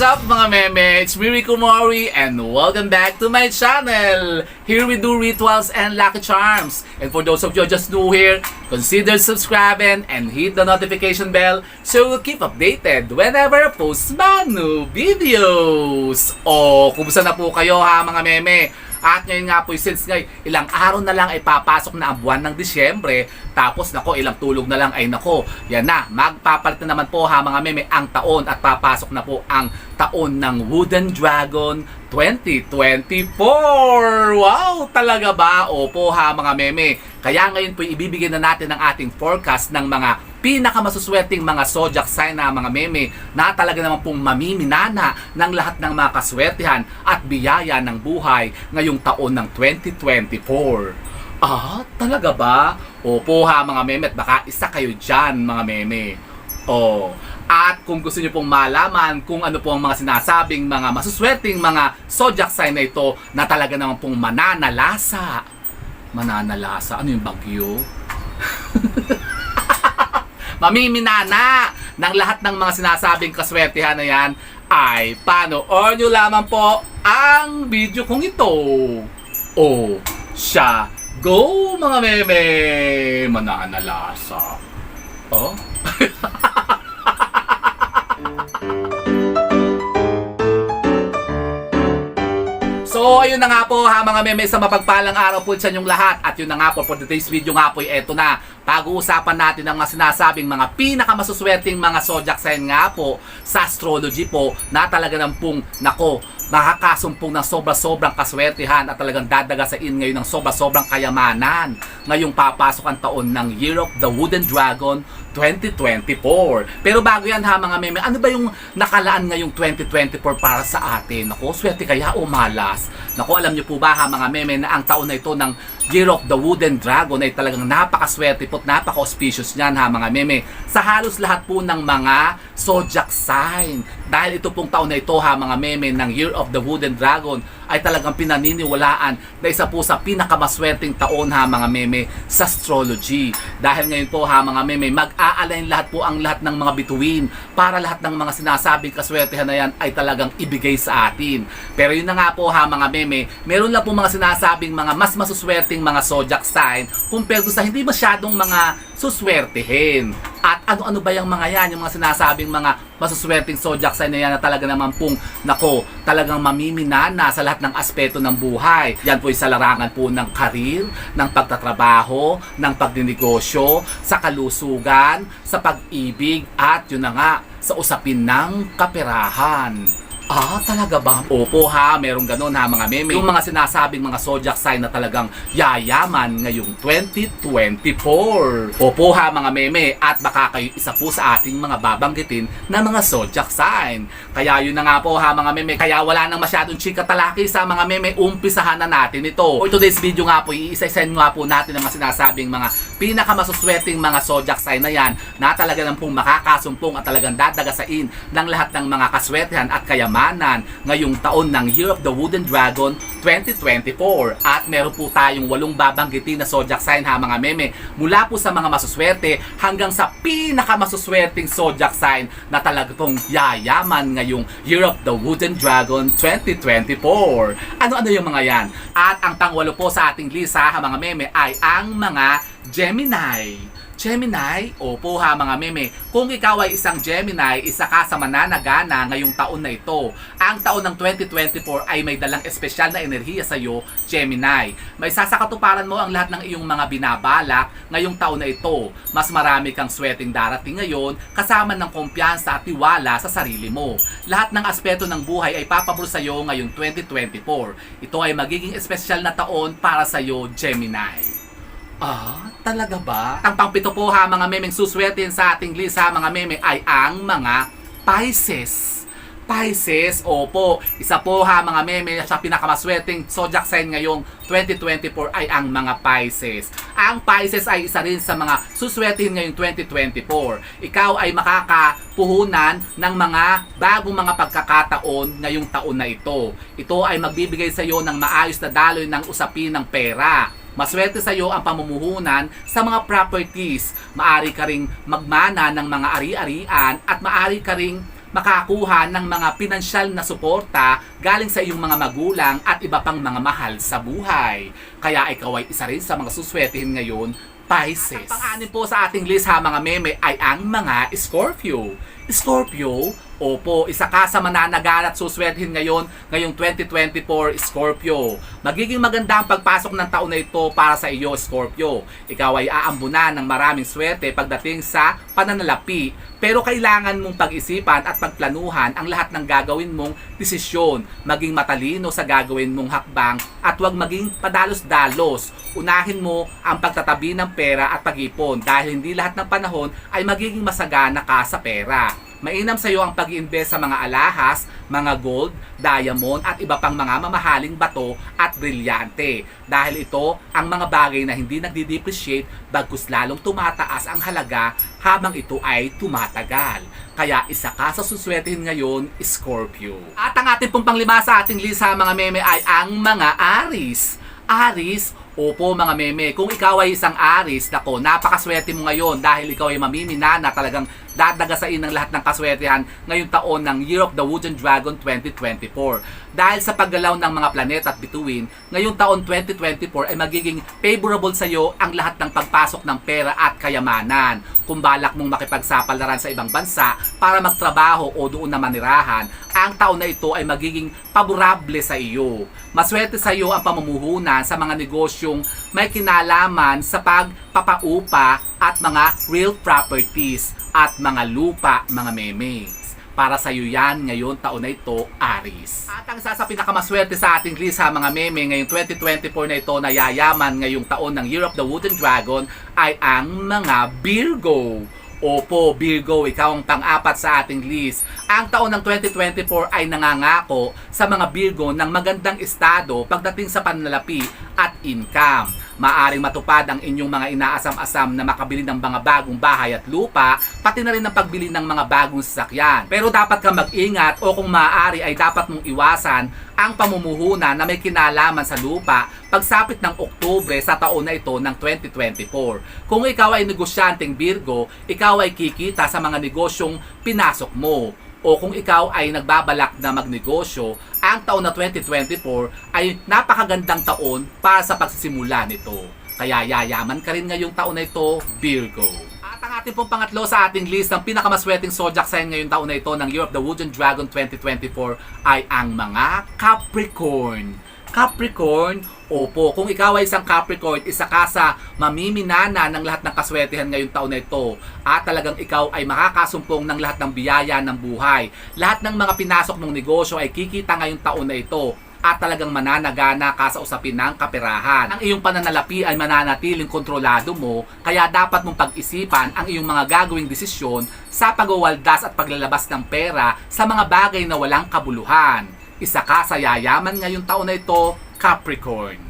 What's up mga meme? It's me Rico Mori and welcome back to my channel. Here we do rituals and lucky charms. And for those of you just new here, consider subscribing and hit the notification bell so you'll keep updated whenever I post my new videos. O, kumusta na po kayo ha mga meme? At ngayon nga po, since ngay, ilang araw na lang ay papasok na ang buwan ng Disyembre, tapos nako, ilang tulog na lang ay nako, yan na, magpapalit na naman po ha mga meme ang taon at papasok na po ang taon ng Wooden Dragon 2024! Wow! Talaga ba? Opo ha mga meme. Kaya ngayon po ibibigay na natin ang ating forecast ng mga pinakamasuswerteng mga zodiac sign na mga meme na talaga naman pong mamiminana ng lahat ng mga kaswertihan at biyaya ng buhay ngayong taon ng 2024. Ah, talaga ba? Opo ha mga meme at baka isa kayo dyan mga meme. Oh. At kung gusto niyo pong malaman kung ano po ang mga sinasabing mga masuswerteng mga zodiac sign na ito na talaga naman pong mananalasa. Mananalasa? Ano yung bagyo? Mamiminana ng lahat ng mga sinasabing kaswertihan na yan ay panoorin nyo lamang po ang video kong ito. O siya, go mga meme! Mananalasa. Oh? So, ayun na nga po ha mga meme sa mapagpalang araw po sa inyong lahat. At yun na nga po for today's video nga po, eto na. Pag-uusapan natin ang mga sinasabing mga pinakamasuswerteng mga zodiac sign nga po sa astrology po na talaga ng pong, nako, makakasumpong ng sobra-sobrang kaswertihan at talagang dadaga sa in ngayon ng sobra-sobrang kayamanan. Ngayong papasok ang taon ng Year of the Wooden Dragon 2024. Pero bago yan ha mga meme, ano ba yung nakalaan ngayong 2024 para sa atin? Nako, swerte kaya o malas? Nako, alam niyo po ba ha mga meme na ang taon na ito ng Year of the Wooden Dragon ay talagang napakaswerte po at napaka-auspicious niyan ha mga meme. Sa halos lahat po ng mga zodiac sign. Dahil ito pong taon na ito ha mga meme ng Year of the Wooden Dragon ay talagang pinaniniwalaan na isa po sa pinakamaswerteng taon ha mga meme sa astrology. Dahil ngayon po ha mga meme, mag-aalain lahat po ang lahat ng mga bituin para lahat ng mga sinasabing kaswertehan na yan ay talagang ibigay sa atin. Pero yun na nga po ha mga meme, meron lang po mga sinasabing mga mas masuswerteng mga zodiac sign compared sa hindi masyadong mga suswertehin. Ano-ano ba yung mga yan, yung mga sinasabing mga masuswerteng zodiac sign na yan na talaga naman pong, nako, talagang mamiminana sa lahat ng aspeto ng buhay. Yan po sa larangan po ng karir, ng pagtatrabaho, ng pagdinegosyo, sa kalusugan, sa pag-ibig, at yun na nga, sa usapin ng kaperahan. Ah, talaga ba? Opo ha, merong ganun ha mga meme. Yung mga sinasabing mga zodiac sign na talagang yayaman ngayong 2024. Opo ha mga meme, at baka kayo isa po sa ating mga babanggitin na mga zodiac sign. Kaya yun na nga po ha mga meme, kaya wala nang masyadong chika talaki sa mga meme, umpisahan na natin ito. For today's video nga po, iisa-send nga po natin ang mga sinasabing mga pinakamasuswerteng mga zodiac sign na yan na talaga nang pong makakasumpong at talagang dadagasain ng lahat ng mga kaswertehan at kayamanan ngayong taon ng Year of the Wooden Dragon 2024. At meron po tayong walong babanggitin na zodiac sign ha mga meme mula po sa mga masuswerte hanggang sa pinakamasuswerteng zodiac sign na talaga pong yayaman ngayong Year of the Wooden Dragon 2024. Ano-ano yung mga yan? At ang pangwalo po sa ating list ha mga meme ay ang mga Gemini. Gemini, opo ha mga meme. Kung ikaw ay isang Gemini, isa ka sa mananagana ngayong taon na ito. Ang taon ng 2024 ay may dalang espesyal na enerhiya sa iyo, Gemini. May sasakatuparan mo ang lahat ng iyong mga binabalak ngayong taon na ito. Mas marami kang sweating darating ngayon kasama ng kumpiyansa at tiwala sa sarili mo. Lahat ng aspeto ng buhay ay papabor sa iyo ngayong 2024. Ito ay magiging espesyal na taon para sa iyo, Gemini. Ah, talaga ba? Ang pangpito po ha mga memeng suswertin sa ating list mga meme ay ang mga Pisces. Pisces, opo, isa po ha mga meme sa pinakamaswerteng zodiac sign ngayong 2024 ay ang mga Pisces. Ang Pisces ay isa rin sa mga suswertihin ngayong 2024. Ikaw ay makakapuhunan ng mga bagong mga pagkakataon ngayong taon na ito. Ito ay magbibigay sa iyo ng maayos na daloy ng usapin ng pera. Maswerte sa iyo ang pamumuhunan sa mga properties. Maari ka ring magmana ng mga ari-arian at maari ka ring makakuha ng mga pinansyal na suporta galing sa iyong mga magulang at iba pang mga mahal sa buhay. Kaya ikaw ay isa rin sa mga suswertihin ngayon, Pisces. At ang pang-anim po sa ating list ha mga meme ay ang mga Scorpio. Scorpio, opo, isa ka sa mananagal at suswertihin ngayon, ngayong 2024 Scorpio. Magiging maganda ang pagpasok ng taon na ito para sa iyo, Scorpio. Ikaw ay aambunan ng maraming swerte pagdating sa pananalapi. Pero kailangan mong pag-isipan at pagplanuhan ang lahat ng gagawin mong desisyon. Maging matalino sa gagawin mong hakbang at huwag maging padalos-dalos. Unahin mo ang pagtatabi ng pera at pag-ipon dahil hindi lahat ng panahon ay magiging masagana ka sa pera. Mainam sa iyo ang pag-invest sa mga alahas, mga gold, diamond at iba pang mga mamahaling bato at brilyante. Dahil ito ang mga bagay na hindi nagdi-depreciate bagkus lalong tumataas ang halaga habang ito ay tumatagal. Kaya isa ka sa suswertihin ngayon, Scorpio. At ang ating pong panglima sa ating lisa mga meme ay ang mga Aris. Aris, Opo mga meme, kung ikaw ay isang Aris, nako, napakaswerte mo ngayon dahil ikaw ay mamimina na talagang dadagasain ng lahat ng kaswertehan ngayong taon ng Year of the Wooden Dragon 2024. Dahil sa paggalaw ng mga planeta at bituin, ngayong taon 2024 ay magiging favorable sa iyo ang lahat ng pagpasok ng pera at kayamanan. Kung balak mong makipagsapalaran sa ibang bansa para magtrabaho o doon na manirahan, ang taon na ito ay magiging paborable sa iyo. Maswerte sa iyo ang pamumuhunan sa mga negosyong may kinalaman sa pagpapaupa at mga real properties at mga lupa, mga memes. Para sa iyo yan ngayon taon na ito, Aris. At ang isa sa pinakamaswerte sa ating list ha mga meme ngayong 2024 na ito na yayaman ngayong taon ng Year of the Wooden Dragon ay ang mga Virgo. Opo, Virgo, ikaw ang pang-apat sa ating list. Ang taon ng 2024 ay nangangako sa mga Virgo ng magandang estado pagdating sa panlalapi at income. Maaring matupad ang inyong mga inaasam-asam na makabili ng mga bagong bahay at lupa, pati na rin ang pagbili ng mga bagong sasakyan. Pero dapat ka mag-ingat o kung maaari ay dapat mong iwasan ang pamumuhunan na may kinalaman sa lupa pagsapit ng Oktubre sa taon na ito ng 2024. Kung ikaw ay negosyanteng Virgo, ikaw ay kikita sa mga negosyong pinasok mo. O kung ikaw ay nagbabalak na magnegosyo, ang taon na 2024 ay napakagandang taon para sa pagsisimula nito. Kaya yayaman ka rin ngayong taon na ito, Virgo. At ang ating pong pangatlo sa ating list ng pinakamaswerteng zodiac sign ngayong taon na ito ng Year of the Wooden Dragon 2024 ay ang mga Capricorn. Capricorn, opo, kung ikaw ay isang Capricorn, isa ka sa mamiminana ng lahat ng kaswertehan ngayong taon na ito at talagang ikaw ay makakasumpong ng lahat ng biyaya ng buhay. Lahat ng mga pinasok mong negosyo ay kikita ngayong taon na ito at talagang mananagana ka sa usapin ng kaperahan. Ang iyong pananalapi ay mananatiling kontrolado mo, kaya dapat mong pag-isipan ang iyong mga gagawing desisyon sa pagwawaldas at paglalabas ng pera sa mga bagay na walang kabuluhan. Isa ka sa yayaman ngayong taon na ito, Capricorn.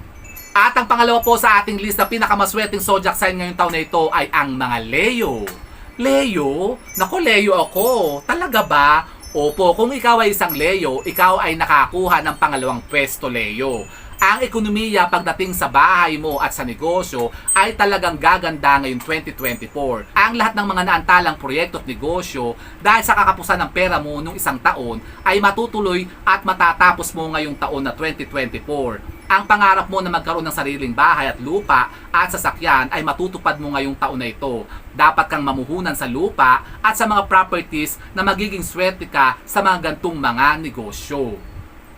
At ang pangalawa po sa ating list na pinakamaswerteng zodiac sign ngayong taon na ito ay ang mga Leo. Leo? Nako, Leo ako. Talaga ba? Opo, kung ikaw ay isang Leo, ikaw ay nakakuha ng pangalawang pwesto, Leo. Ang ekonomiya pagdating sa bahay mo at sa negosyo ay talagang gaganda ngayong 2024. Ang lahat ng mga naantalang proyekto at negosyo dahil sa kakapusan ng pera mo nung isang taon ay matutuloy at matatapos mo ngayong taon na 2024 ang pangarap mo na magkaroon ng sariling bahay at lupa at sasakyan ay matutupad mo ngayong taon na ito. Dapat kang mamuhunan sa lupa at sa mga properties na magiging swerte ka sa mga gantong mga negosyo.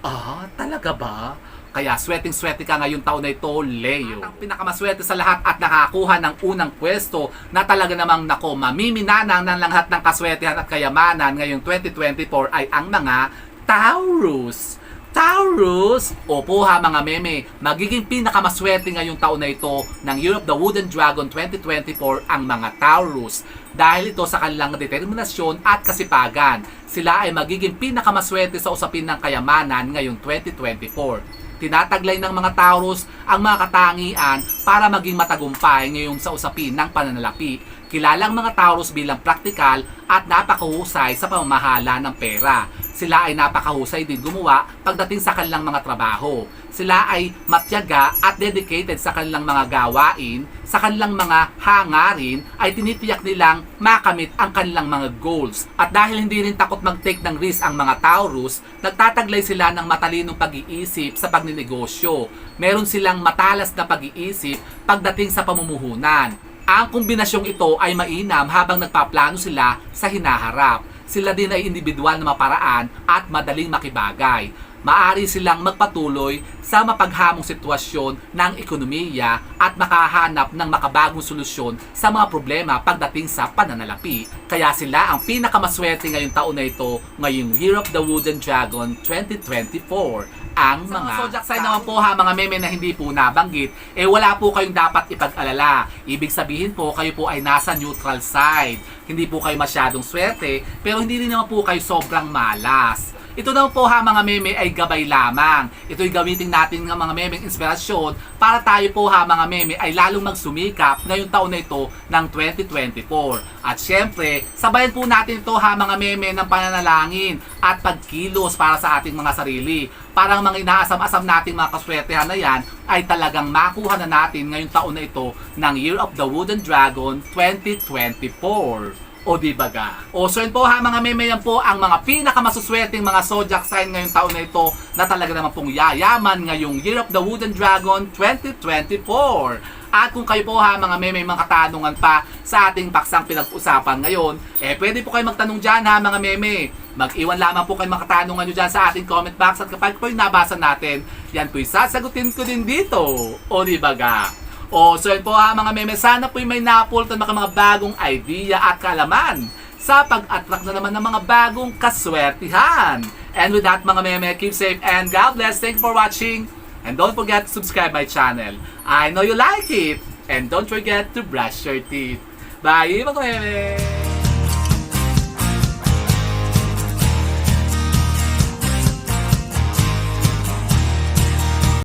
Ah, talaga ba? Kaya sweating-swerte ka ngayong taon na ito, Leo. At ang pinakamaswerte sa lahat at nakakuha ng unang pwesto na talaga namang nako, mamiminanang ng lahat ng kaswertehan at kayamanan ngayong 2024 ay ang mga Taurus. Taurus! Opo ha mga meme, magiging pinakamaswerte ngayong taon na ito ng Year of the Wooden Dragon 2024 ang mga Taurus. Dahil ito sa kanilang determinasyon at kasipagan, sila ay magiging pinakamaswerte sa usapin ng kayamanan ngayong 2024 tinataglay ng mga Taurus ang mga katangian para maging matagumpay ngayon sa usapin ng pananalapi. Kilalang mga Taurus bilang praktikal at napakahusay sa pamamahala ng pera. Sila ay napakahusay din gumawa pagdating sa kanilang mga trabaho. Sila ay matyaga at dedicated sa kanilang mga gawain, sa kanilang mga hangarin ay tinitiyak nilang makamit ang kanilang mga goals. At dahil hindi rin takot mag-take ng risk ang mga Taurus, nagtataglay sila ng matalinong pag-iisip sa pagninegosyo. Meron silang matalas na pag-iisip pagdating sa pamumuhunan. Ang kombinasyong ito ay mainam habang nagpaplano sila sa hinaharap. Sila din ay individual na maparaan at madaling makibagay. Maari silang magpatuloy sa mapaghamong sitwasyon ng ekonomiya at makahanap ng makabagong solusyon sa mga problema pagdating sa pananalapi. Kaya sila ang pinakamaswerte ngayong taon na ito ngayong Year of the Wooden Dragon 2024 ang Sa mga mga zodiac sign naman po ha, mga meme na hindi po nabanggit, eh wala po kayong dapat ipag-alala. Ibig sabihin po, kayo po ay nasa neutral side. Hindi po kayo masyadong swerte, pero hindi rin naman po kayo sobrang malas. Ito naman po ha mga meme ay gabay lamang. Ito'y gamitin natin ng mga meme inspirasyon para tayo po ha mga meme ay lalong magsumikap ngayong taon na ito ng 2024. At syempre, sabayan po natin ito ha mga meme ng pananalangin at pagkilos para sa ating mga sarili. Parang mga inaasam-asam nating mga kaswertehan na yan ay talagang makuha na natin ngayong taon na ito ng Year of the Wooden Dragon 2024. O di ba ga? O so yun po ha mga meme yan po ang mga pinakamasuswerteng mga zodiac sign ngayong taon na ito na talaga naman pong yayaman ngayong Year of the Wooden Dragon 2024. At kung kayo po ha mga meme mga katanungan pa sa ating paksang pinag-usapan ngayon, eh pwede po kayo magtanong dyan ha mga meme. Mag-iwan lamang po kayo mga katanungan nyo dyan sa ating comment box at kapag po yung nabasa natin, yan po'y sasagutin ko din dito. O di ba ga? O, so yun po ha mga meme, sana po'y may napultan mga mga bagong idea at kalaman sa pag-attract na naman ng mga bagong kaswertihan. And with that mga meme, keep safe and God bless. Thank you for watching. And don't forget to subscribe my channel. I know you like it. And don't forget to brush your teeth. Bye mga meme!